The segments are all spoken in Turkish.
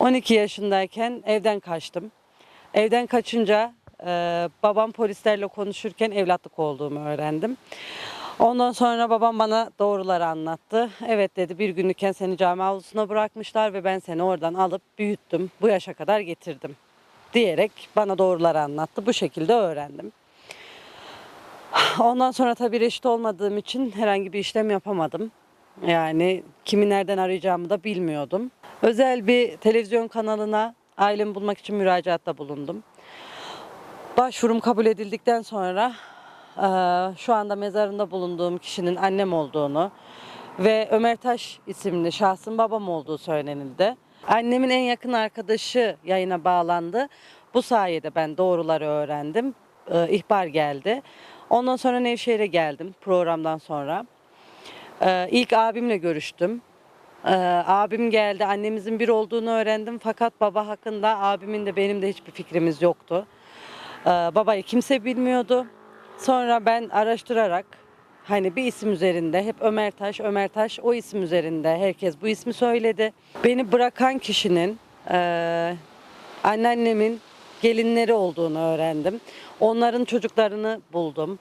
12 yaşındayken evden kaçtım. Evden kaçınca e, babam polislerle konuşurken evlatlık olduğumu öğrendim. Ondan sonra babam bana doğruları anlattı. Evet dedi bir günlükken seni cami avlusuna bırakmışlar ve ben seni oradan alıp büyüttüm. Bu yaşa kadar getirdim diyerek bana doğruları anlattı. Bu şekilde öğrendim. Ondan sonra tabii reşit olmadığım için herhangi bir işlem yapamadım. Yani kimi nereden arayacağımı da bilmiyordum. Özel bir televizyon kanalına ailemi bulmak için müracaatta bulundum. Başvurum kabul edildikten sonra eee, şu anda mezarında bulunduğum kişinin annem olduğunu ve Ömer Taş isimli şahsın babam olduğu söylenildi. Annemin en yakın arkadaşı yayına bağlandı. Bu sayede ben doğruları öğrendim. Eee, ihbar geldi. Ondan sonra Nevşehir'e geldim programdan sonra. Ee, ilk abimle görüştüm. Ee, abim geldi, annemizin bir olduğunu öğrendim. Fakat baba hakkında abimin de benim de hiçbir fikrimiz yoktu. Ee, babayı kimse bilmiyordu. Sonra ben araştırarak hani bir isim üzerinde hep Ömer Taş, Ömer Taş o isim üzerinde herkes bu ismi söyledi. Beni bırakan kişinin eee anneannemin gelinleri olduğunu öğrendim. Onların çocuklarını buldum.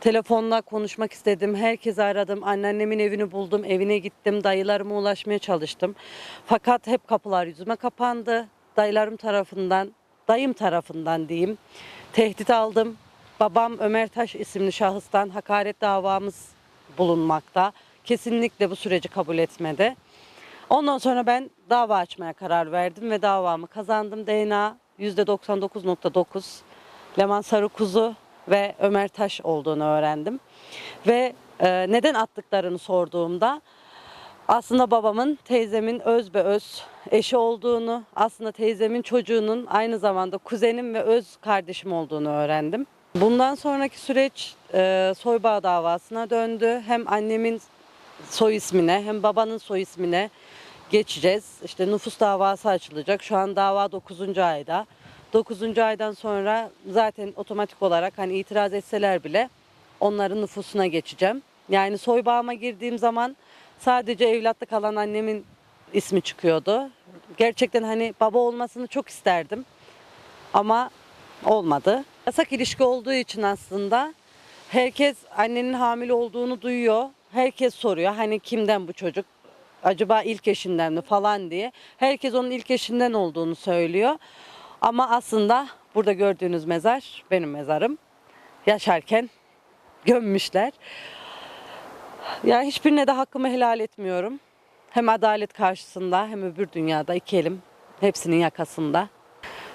Telefonla konuşmak istedim. Herkesi aradım. Anneannemin evini buldum. Evine gittim. Dayılarıma ulaşmaya çalıştım. Fakat hep kapılar yüzüme kapandı. Dayılarım tarafından, dayım tarafından diyeyim. Tehdit aldım. Babam Ömer Taş isimli şahıstan hakaret davamız bulunmakta. Kesinlikle bu süreci kabul etmedi. Ondan sonra ben dava açmaya karar verdim ve davamı kazandım. DNA %99.9 Leman Sarıkuzu ve Ömer Taş olduğunu öğrendim. Ve e, neden attıklarını sorduğumda aslında babamın teyzemin öz be öz eşi olduğunu, aslında teyzemin çocuğunun aynı zamanda kuzenim ve öz kardeşim olduğunu öğrendim. Bundan sonraki süreç e, soybağ davasına döndü. Hem annemin soy ismine hem babanın soy ismine geçeceğiz. İşte nüfus davası açılacak. Şu an dava 9. ayda. 9. aydan sonra zaten otomatik olarak hani itiraz etseler bile onların nüfusuna geçeceğim. Yani soy bağıma girdiğim zaman sadece evlatlık alan annemin ismi çıkıyordu. Gerçekten hani baba olmasını çok isterdim. Ama olmadı. Yasak ilişki olduğu için aslında herkes annenin hamile olduğunu duyuyor. Herkes soruyor hani kimden bu çocuk? Acaba ilk eşinden mi falan diye. Herkes onun ilk eşinden olduğunu söylüyor. Ama aslında burada gördüğünüz mezar benim mezarım. Yaşarken gömmüşler. Ya hiçbirine de hakkımı helal etmiyorum. Hem adalet karşısında hem öbür dünyada iki elim hepsinin yakasında.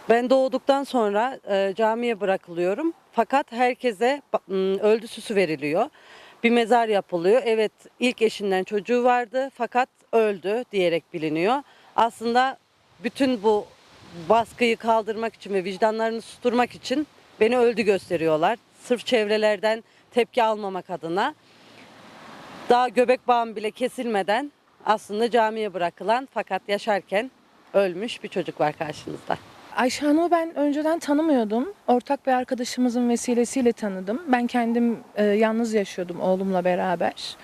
Ben doğduktan sonra e, camiye bırakılıyorum. Fakat herkese öldü süsü veriliyor. Bir mezar yapılıyor. Evet ilk eşinden çocuğu vardı fakat öldü diyerek biliniyor. Aslında bütün bu baskıyı kaldırmak için ve vicdanlarını susturmak için beni öldü gösteriyorlar. Sırf çevrelerden tepki almamak adına. Daha göbek bağım bile kesilmeden aslında camiye bırakılan fakat yaşarken ölmüş bir çocuk var karşınızda. Ayşe Hanım'ı ben önceden tanımıyordum. Ortak bir arkadaşımızın vesilesiyle tanıdım. Ben kendim e, yalnız yaşıyordum oğlumla beraber.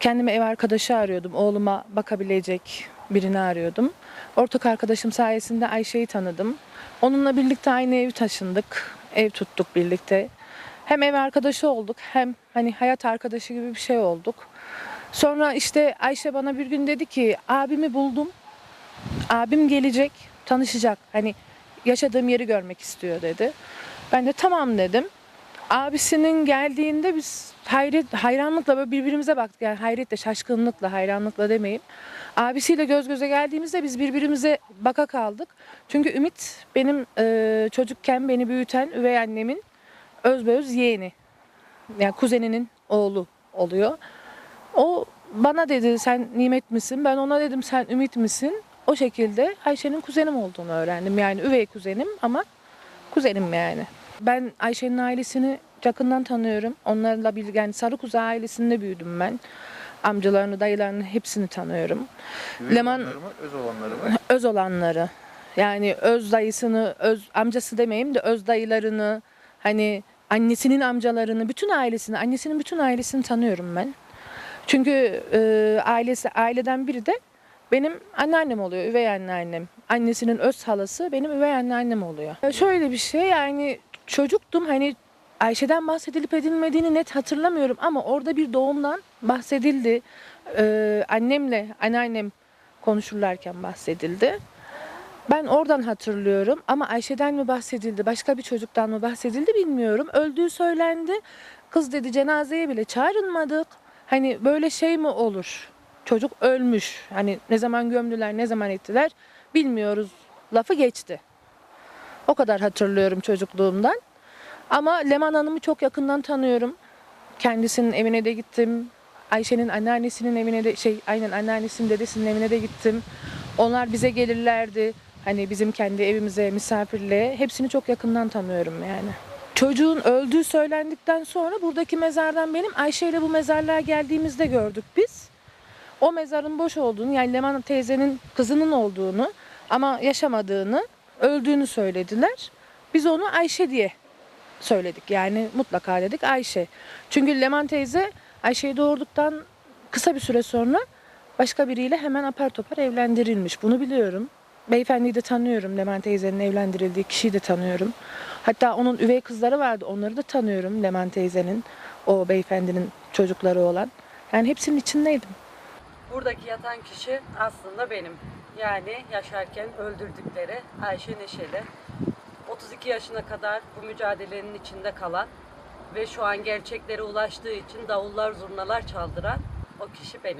Kendime ev arkadaşı arıyordum. Oğluma bakabilecek birini arıyordum. Ortak arkadaşım sayesinde Ayşe'yi tanıdım. Onunla birlikte aynı evi taşındık. Ev tuttuk birlikte. Hem ev arkadaşı olduk hem hani hayat arkadaşı gibi bir şey olduk. Sonra işte Ayşe bana bir gün dedi ki abimi buldum. Abim gelecek, tanışacak. Hani yaşadığım yeri görmek istiyor dedi. Ben de tamam dedim. Abisinin geldiğinde biz hayret, hayranlıkla böyle birbirimize baktık. Yani hayretle, şaşkınlıkla, hayranlıkla demeyeyim. Abisiyle göz göze geldiğimizde biz birbirimize baka kaldık. Çünkü Ümit benim e, çocukken beni büyüten üvey annemin özbeöz yeğeni. Yani kuzeninin oğlu oluyor. O bana dedi sen Nimet misin? Ben ona dedim sen Ümit misin? O şekilde Ayşe'nin kuzenim olduğunu öğrendim. Yani üvey kuzenim ama kuzenim yani. Ben Ayşe'nin ailesini yakından tanıyorum. Onlarla birlikte yani Sarıkuzu ailesinde büyüdüm ben. Amcalarını, dayılarını hepsini tanıyorum. Üvey Leman- olanları mı, öz olanları mı? Öz olanları. Yani öz dayısını, öz amcası demeyeyim de öz dayılarını, hani annesinin amcalarını, bütün ailesini, annesinin bütün ailesini tanıyorum ben. Çünkü e, ailesi aileden biri de benim anneannem oluyor, üvey anneannem. annesinin öz halası benim üvey anneannem oluyor. Şöyle bir şey yani çocuktum hani Ayşe'den bahsedilip edilmediğini net hatırlamıyorum ama orada bir doğumdan bahsedildi. Ee, annemle anneannem konuşurlarken bahsedildi. Ben oradan hatırlıyorum ama Ayşe'den mi bahsedildi, başka bir çocuktan mı bahsedildi bilmiyorum. Öldüğü söylendi. Kız dedi cenazeye bile çağrılmadık. Hani böyle şey mi olur? Çocuk ölmüş. Hani ne zaman gömdüler, ne zaman ettiler bilmiyoruz. Lafı geçti. O kadar hatırlıyorum çocukluğumdan. Ama Leman Hanım'ı çok yakından tanıyorum. Kendisinin evine de gittim. Ayşe'nin anneannesinin evine de şey aynen anneannesinin dedesinin evine de gittim. Onlar bize gelirlerdi. Hani bizim kendi evimize misafirliğe. Hepsini çok yakından tanıyorum yani. Çocuğun öldüğü söylendikten sonra buradaki mezardan benim Ayşe ile bu mezarlığa geldiğimizde gördük biz. O mezarın boş olduğunu yani Leman teyzenin kızının olduğunu ama yaşamadığını, öldüğünü söylediler. Biz onu Ayşe diye söyledik. Yani mutlaka dedik Ayşe. Çünkü Leman teyze Ayşe'yi doğurduktan kısa bir süre sonra başka biriyle hemen apar topar evlendirilmiş. Bunu biliyorum. Beyefendiyi de tanıyorum. Leman teyzenin evlendirildiği kişiyi de tanıyorum. Hatta onun üvey kızları vardı. Onları da tanıyorum. Leman teyzenin, o beyefendinin çocukları olan. Yani hepsinin içindeydim. Buradaki yatan kişi aslında benim. Yani yaşarken öldürdükleri Ayşe Neşeli. 32 yaşına kadar bu mücadelenin içinde kalan ve şu an gerçeklere ulaştığı için davullar zurnalar çaldıran o kişi benim.